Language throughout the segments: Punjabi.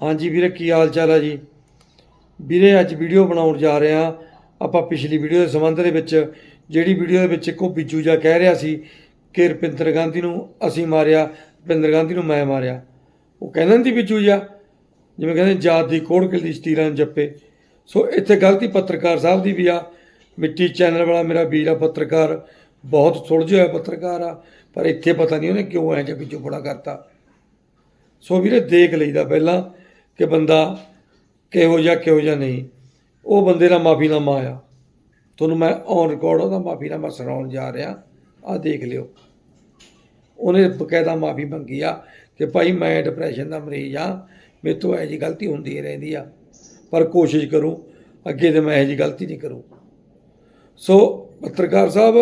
ਹਾਂਜੀ ਵੀਰੇ, ਕੀ ਹਾਲ ਚਾਲ ਆ ਜੀ? ਵੀਰੇ, ਅੱਜ ਵੀਡੀਓ ਬਣਾਉਣ ਜਾ ਰਹੇ ਹਾਂ। ਆਪਾਂ ਪਿਛਲੀ ਵੀਡੀਓ ਦੇ ਸੰਬੰਧ ਦੇ ਵਿੱਚ, ਜਿਹੜੀ ਵੀਡੀਓ ਦੇ ਵਿੱਚ ਇੱਕੋ ਬਿੱਜੂ ਜਾ ਕਹਿ ਰਿਹਾ ਸੀ ਕਿ ਰੁਪਿੰਦਰ ਗਾਂਧੀ ਨੂੰ ਅਸੀਂ ਮਾਰਿਆ, ਰੁਪਿੰਦਰ ਗਾਂਧੀ ਨੂੰ ਮੈਂ ਮਾਰਿਆ। ਉਹ ਕਹਿੰਦਾ ਨਹੀਂ ਬਿੱਜੂ ਜਾ ਜਿਵੇਂ ਕਹਿੰਦੇ ਜਾਤ ਦੀ ਕੋੜ ਕਿਲ ਦੀ ਸਤੀਰਾਂ ਨੂੰ ਜੱਪੇ। ਸੋ ਇੱਥੇ ਗਲਤੀ ਪੱਤਰਕਾਰ ਸਾਹਿਬ ਦੀ ਵੀ ਆ। ਮਿੱਟੀ ਚੈਨਲ ਵਾਲਾ ਮੇਰਾ ਵੀਰ ਆ, ਪੱਤਰਕਾਰ। ਬਹੁਤ ਸੁਲਝਿਆ ਹੋਇਆ ਪੱਤਰਕਾਰ ਆ, ਪਰ ਇੱਥੇ ਪਤਾ ਨਹੀਂ ਉਹਨੇ ਕਿਉਂ ਐਂ ਜਿਹਾ ਬਿੱਜੂ ਬੜਾ ਕਰਤਾ। ਸੋ ਵੀਰੇ, ਦੇਖ ਲਈਦਾ ਪਹਿਲਾਂ। ਕਿ ਬੰਦਾ ਕਿਹੋ ਜਿਹਾ ਕਿਹੋ ਜਿਹਾ ਨਹੀਂ। ਉਹ ਬੰਦੇ ਦਾ ਮਾਫੀਨਾਮਾ ਆਇਆ। ਤੁਹਾਨੂੰ ਮੈਂ ਔਨ ਰਿਕਾਰਡ ਉਹਦਾ ਮਾਫੀਨਾਮਾ ਸੁਣਾਉਣ ਜਾ ਰਿਹਾ। ਆ ਦੇਖ ਲਿਓ। ਉਹਨੇ ਬਕਾਇਦਾ ਮਾਫੀ ਮੰਗੀ ਆ ਕਿ ਭਾਈ ਮੈਂ ਡਿਪਰੈਸ਼ਨ ਦਾ ਮਰੀਜ਼ ਆ। ਮੇਰੇ ਤੋਂ ਇਹੋ ਜਿਹੀ ਗਲਤੀ ਹੁੰਦੀ ਰਹਿੰਦੀ ਆ। ਪਰ ਕੋਸ਼ਿਸ਼ ਕਰੂੰ, ਅੱਗੇ ਤੇ ਮੈਂ ਇਹੋ ਜਿਹੀ ਗਲਤੀ ਨਹੀਂ ਕਰੂੰ। ਸੋ ਪੱਤਰਕਾਰ ਸਾਹਿਬ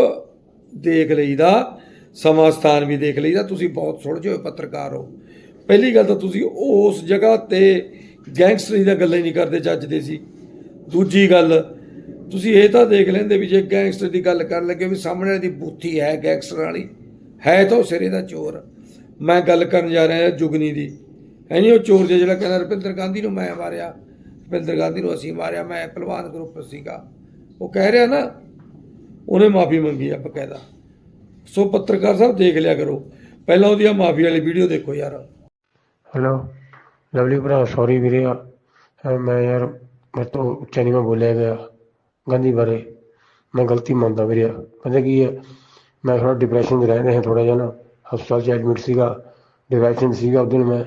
ਦੇਖ ਲਈਦਾ, ਸਮਾਂ ਸਥਾਨ ਵੀ ਦੇਖ ਲਈਦਾ। ਤੁਸੀਂ ਬਹੁਤ ਸੁਲਝੇ ਹੋਏ ਪੱਤਰਕਾਰ ਹੋ। ਪਹਿਲੀ ਗੱਲ ਤਾਂ ਤੁਸੀਂ ਉਸ ਜਗ੍ਹਾ ਤੇ ਗੈਂਗਸਟਰੀ ਦੀਆਂ ਗੱਲਾਂ ਹੀ ਨਹੀਂ ਕਰਦੇ ਚੱਜਦੇ ਸੀ। ਦੂਜੀ ਗੱਲ, ਤੁਸੀਂ ਇਹ ਤਾਂ ਦੇਖ ਲੈਂਦੇ ਵੀ ਜੇ ਗੈਂਗਸਟਰ ਦੀ ਗੱਲ ਕਰਨ ਲੱਗੇ ਵੀ ਸਾਹਮਣੇ ਵਾਲੇ ਦੀ ਬੂਥੀ ਹੈ ਗੈਂਗਸਟਰ ਵਾਲੀ, ਹੈ ਤਾਂ ਉਹ ਸਿਰੇ ਦਾ ਚੋਰ। ਮੈਂ ਗੱਲ ਕਰਨ ਜਾ ਰਿਹਾ ਜੁਗਨੀ ਦੀ। ਹੈ ਨਹੀਂ ਉਹ ਚੋਰ ਜਿਹਾ ਜਿਹੜਾ ਕਹਿੰਦਾ, ਰਪਿੰਦਰ ਗਾਂਧੀ ਨੂੰ ਮੈਂ ਮਾਰਿਆ, ਰਪਿੰਦਰ ਗਾਂਧੀ ਨੂੰ ਅਸੀਂ ਮਾਰਿਆ, ਮੈਂ ਪਹਿਲਵਾਨ ਗਰੁੱਪ ਸੀਗਾ। ਉਹ ਕਹਿ ਰਿਹਾ ਨਾ, ਉਹਨੇ ਮਾਫੀ ਮੰਗੀ ਆ ਬਕਾਇਦਾ। ਸੋ ਪੱਤਰਕਾਰ ਸਾਹਿਬ ਦੇਖ ਲਿਆ ਕਰੋ। ਪਹਿਲਾਂ ਉਹਦੀ ਆ ਮਾਫੀ ਵਾਲੀ ਵੀਡੀਓ ਦੇਖੋ ਯਾਰ। ਹੈਲੋ ਲਵਲੀ ਭਰਾ ਸੌਰੀ ਵੀਰੇ। ਮੈਂ ਯਾਰ, ਮੇਰੇ ਤੋਂ ਉੱਚਾ ਨਹੀਂ ਮੈਂ ਬੋਲਿਆ ਗਿਆ ਗਾਂਧੀ ਬਾਰੇ। ਮੈਂ ਗਲਤੀ ਮੰਨਦਾ ਵੀਰੇ। ਪਤਾ ਕੀ ਹੈ? ਮੈਂ ਥੋੜਾ ਡਿਪਰੈਸ਼ਨ 'ਚ ਰਹਿ ਰਿਹਾ ਥੋੜਾ ਜਿਹਾ ਨਾ। ਹਸਪਤਾਲ 'ਚ ਐਡਮਿਟ ਸੀਗਾ। ਡਿਪਰੈਸ਼ਨ ਸੀਗਾ ਉਦੋਂ ਮੈਂ।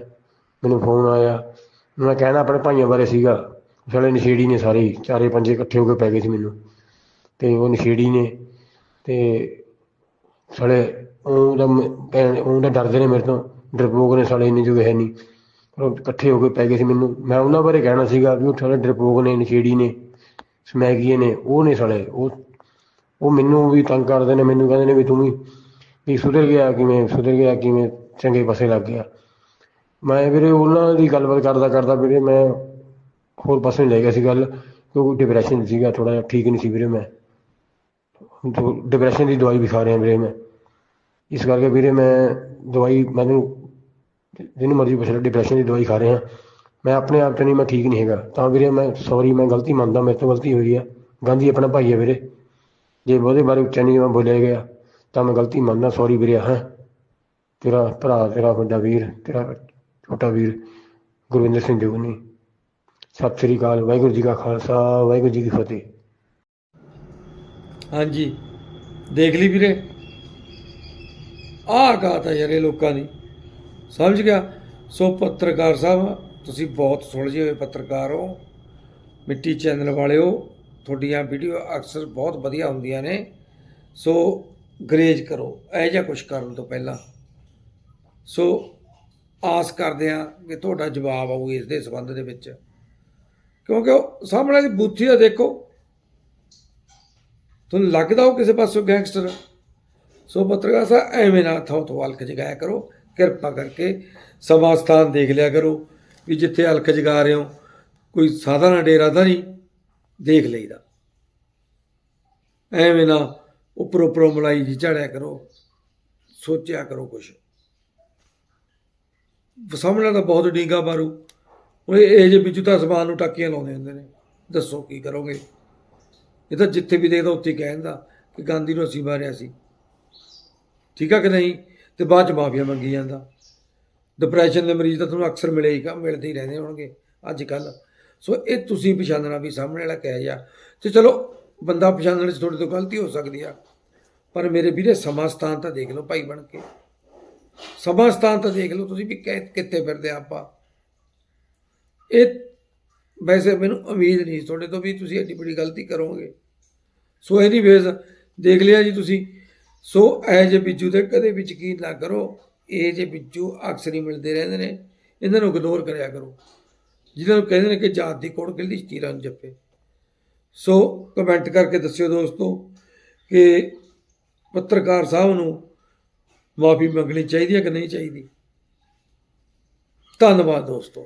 ਮੈਨੂੰ ਫੋਨ ਆਇਆ। ਮੈਂ ਕਹਿਣਾ ਆਪਣੇ ਭਾਈਆਂ ਬਾਰੇ ਸੀਗਾ। ਸਾਲੇ ਨਸ਼ੇੜੀ ਨੇ ਸਾਰੇ ਚਾਰੇ ਪੰਜੇ ਇਕੱਠੇ ਹੋ ਕੇ ਪੈ ਗਏ ਸੀ ਮੈਨੂੰ। ਤੇ ਉਹ ਨਸ਼ੇੜੀ ਨੇ। ਤੇ ਸਾਲੇ ਉਹਦਾ ਮ- ਭੈਣ, ਉਹਦਾ ਡਰਦੇ ਨੇ ਮੇਰੇ ਤੋਂ। ਡਰਪੋਕ ਨੇ, ਸਾਲੇ ਇੰਨੇ ਜੋਗੇ ਹੈ ਨਹੀਂ ਉਹ ਇਕੱਠੇ ਹੋ ਕੇ ਪੈ ਗਏ ਸੀ ਮੈਨੂੰ। ਮੈਂ ਉਹਨਾਂ ਬਾਰੇ ਕਹਿਣਾ ਸੀਗਾ ਵੀ ਉਹ ਸਾਲੇ ਡਰਪੋਕ ਨੇ, ਨਸ਼ੇੜੀ ਨੇ, ਸਮੈਗੀਏ ਨੇ, ਉਹ ਨੇ ਸਾਲੇ, ਉਹ ਉਹ ਮੈਨੂੰ ਵੀ ਤੰਗ ਕਰਦੇ ਨੇ, ਮੈਨੂੰ ਕਹਿੰਦੇ ਨੇ ਵੀ ਤੂੰ ਵੀ ਵੀ ਸੁਧਰ ਗਿਆ ਕਿਵੇਂ, ਸੁਧਰ ਗਿਆ ਕਿਵੇਂ, ਚੰਗੇ ਪਾਸੇ ਲੱਗ ਗਿਆ। ਮੈਂ ਵੀਰੇ ਉਹਨਾਂ ਦੀ ਗੱਲਬਾਤ ਕਰਦਾ ਕਰਦਾ ਵੀਰੇ ਮੈਂ ਹੋਰ ਪਾਸੇ ਲੈ ਗਿਆ ਸੀ ਗੱਲ, ਕਿਉਂਕਿ ਡਿਪਰੈਸ਼ਨ ਸੀਗਾ ਥੋੜਾ ਜਿਹਾ ਠੀਕ ਨਹੀਂ ਸੀ ਵੀਰੇ ਮੈਂ। ਡਿਪਰੈਸ਼ਨ ਦੀ ਦਵਾਈ ਵੀ ਖਾ ਰਿਹਾ ਵੀਰੇ ਮੈਂ। ਇਸ ਕਰਕੇ ਵੀਰੇ ਮੈਂ ਦਵਾਈ ਮੈਨੂੰ ਜਿਹਨੂੰ ਮਰਜ਼ੀ ਪੁੱਛ ਲੈ ਡਿਪਰੈਸ਼ਨ ਦੀ ਦਵਾਈ ਖਾ ਰਿਹਾ ਮੈਂ ਆਪਣੇ ਆਪ ਤੇ ਨਹੀਂ, ਮੈਂ ਠੀਕ ਨਹੀਂ ਹੈਗਾ। ਤਾਂ ਵੀਰੇ ਮੈਂ ਸੌਰੀ ਮੈਂ ਗਲਤੀ ਮੰਨਦਾ, ਮੇਰੇ ਤੋਂ ਗਲਤੀ ਹੋਈ ਆ। ਗਾਂਧੀ ਆਪਣਾ ਭਾਈ ਹੈ ਵੀਰੇ। ਜੇ ਉਹਦੇ ਬਾਰੇ ਉੱਚਾ ਨਹੀਂ ਮੈਂ ਬੋਲਿਆ ਗਿਆ, ਤਾਂ ਮੈਂ ਗਲਤੀ ਮੰਨਦਾ ਸੌਰੀ ਵੀਰੇ, ਹਾਂ। ਤੇਰਾ ਭਰਾ, ਤੇਰਾ ਵੱਡਾ ਵੀਰ, ਤੇਰਾ ਛੋਟਾ ਵੀਰ, ਗੁਰਵਿੰਦਰ ਸਿੰਘ ਜੁਗਨੀ। ਸਤਿ ਸ੍ਰੀ ਅਕਾਲ, ਵਾਹਿਗੁਰੂ ਜੀ ਕਾ ਖਾਲਸਾ, ਵਾਹਿਗੁਰੂ ਜੀ ਕੀ ਫਤਿਹ। ਹਾਂਜੀ। ਦੇਖ ਲਈ ਵੀਰੇ। ਆਹ ਗਾਤ ਯਾਰ ਇਹ ਲੋਕਾਂ ਦੀ। ਸਮਝ ਗਿਆ? ਸੋ ਪੱਤਰਕਾਰ ਸਾਹਿਬ, ਤੁਸੀਂ ਬਹੁਤ ਸੁਲਝੇ ਹੋਏ ਪੱਤਰਕਾਰ ਹੋ। ਮਿੱਟੀ ਚੈਨਲ ਵਾਲਿਓ, ਤੁਹਾਡੀਆਂ ਵੀਡੀਓ ਅਕਸਰ ਬਹੁਤ ਵਧੀਆ ਹੁੰਦੀਆਂ ਨੇ। ਸੋ ਗਰੇਜ ਕਰੋ, ਇਹ ਜਿਹਾ ਕੁਝ ਕਰਨ ਤੋਂ ਪਹਿਲਾਂ। ਸੋ ਆਸ ਕਰਦੇ ਹਾਂ ਕਿ ਤੁਹਾਡਾ ਜਵਾਬ ਆਊ ਇਸ ਦੇ ਸੰਬੰਧ ਦੇ ਵਿੱਚ। ਕਿਉਂਕਿ ਉਹ ਸਾਹਮਣੇ ਦੀ ਬੁੱਥੀ ਦਾ ਦੇਖੋ। ਤੁਹਾਨੂੰ ਲੱਗਦਾ ਉਹ ਕਿਸੇ ਪਾਸੋਂ ਗੈਂਗਸਟਰ। ਸੋ ਪੱਤਰਕਾਰ ਸਾਹਿਬ, ਐਵੇਂ ਨਾ ਥੋ ਤੋਂ ਹਲਕ ਜਗਾਇਆ ਕਰੋ। ਕਿਰਪਾ ਕਰਕੇ ਸਮਾਂ ਸਥਾਨ ਦੇਖ ਲਿਆ ਕਰੋ ਵੀ ਜਿੱਥੇ ਹਲਕ ਜਗਾ ਰਹੇ ਹੋ, ਕੋਈ ਸਾਧਾਰਨ ਡੇਰਾ ਤਾਂ ਨਹੀਂ, ਦੇਖ ਲਈਦਾ। ਐਵੇਂ ਨਾ ਉੱਪਰੋਂ ਉੱਪਰੋਂ ਮਲਾਈ ਜੀ ਝਾੜਿਆ ਕਰੋ, ਸੋਚਿਆ ਕਰੋ ਕੁਛ। ਸਾਹਮਣੇ ਤਾਂ ਬਹੁਤ ਡੀਗਾ ਮਾਰੂ। ਉਹ ਇਹ ਜੇ ਵਿੱਚੋਂ ਤਾਂ ਸਮਾਨ ਨੂੰ ਟਾਕੀਆਂ ਲਾਉਂਦੇ ਹੁੰਦੇ ਨੇ। ਦੱਸੋ ਕੀ ਕਰੋਗੇ? ਇਹ ਤਾਂ ਜਿੱਥੇ ਵੀ ਦੇਖਦਾ ਉੱਥੇ ਕਹਿ ਦਿੰਦਾ ਕਿ ਗਾਂਧੀ ਨੂੰ ਅਸੀਂ ਮਾਰਿਆ ਸੀ। ਠੀਕ ਆ ਕਿ ਨਹੀਂ? ਤੇ ਬਾਅਦ ਚ ਮਾਫੀਆ ਮੰਗੀ ਜਾਂਦਾ। ਡਿਪਰੈਸ਼ਨ ਦੇ ਮਰੀਜ਼ ਤਾਂ ਤੁਹਾਨੂੰ ਅਕਸਰ ਮਿਲੇ ਹੀ ਮਿਲਦੇ ਹੀ ਰਹਿੰਦੇ ਹੋਣਗੇ ਅੱਜ ਕੱਲ। ਸੋ ਇਹ ਤੁਸੀਂ ਪਛਾਣਨਾ ਵੀ ਸਾਹਮਣੇ ਵਾਲਾ ਕਹਿ ਜਾ ਤੇ ਚਲੋ, ਬੰਦਾ ਪਛਾਣਨ 'ਚ ਤੁਹਾਡੇ ਤੋਂ ਗਲਤੀ ਹੋ ਸਕਦੀ ਆ। ਪਰ ਮੇਰੇ ਵੀਰੇ, ਸਮਾਂ ਸਥਾਨ ਤਾਂ ਦੇਖ ਲਓ ਭਾਈ ਬਣ ਕੇ। ਸਮਾਂ ਸਥਾਨ ਤਾਂ ਦੇਖ ਲਓ ਤੁਸੀਂ ਵੀ ਕਿ- ਕਿੱਥੇ ਫਿਰਦੇ ਆ ਆਪਾਂ। ਇਹ ਵੈਸੇ ਮੈਨੂੰ ਉਮੀਦ ਨਹੀਂ ਸੀ, ਤੁਹਾਡੇ ਤੋਂ ਵੀ ਤੁਸੀਂ ਐਡੀ ਬੜੀ ਗਲਤੀ ਕਰੋਗੇ। ਸੋ ਇਹਦੀ ਵੇਜ਼ ਦੇਖ ਲਿਆ ਜੀ ਤੁਸੀਂ। ਸੋ ਇਹ ਜੇ ਬਿੱਜੂ ਤੇ ਕਦੇ ਵੀ ਯਕੀਨ ਨਾ ਕਰੋ, ਇਹ ਜੇ ਬਿੱਜੂ ਅਕਸਰ ਹੀ ਮਿਲਦੇ ਰਹਿੰਦੇ ਨੇ, ਇਹਨਾਂ ਨੂੰ ਇਗਨੋਰ ਕਰਿਆ ਕਰੋ। ਜਿਹਨਾਂ ਨੂੰ ਕਹਿੰਦੇ ਨੇ ਕਿ ਜਾਤ ਦੀ ਕੋੜ ਕਿਲਦੀ ਤੀਰਾਂ ਨੂੰ ਜੱਪੇ। ਸੋ ਕਮੈਂਟ ਕਰਕੇ ਦੱਸਿਓ ਦੋਸਤੋ ਕਿ ਪੱਤਰਕਾਰ ਸਾਹਿਬ ਨੂੰ ਮਾਫੀ ਮੰਗਣੀ ਚਾਹੀਦੀ ਹੈ ਕਿ ਨਹੀਂ ਚਾਹੀਦੀ? ਧੰਨਵਾਦ ਦੋਸਤੋ।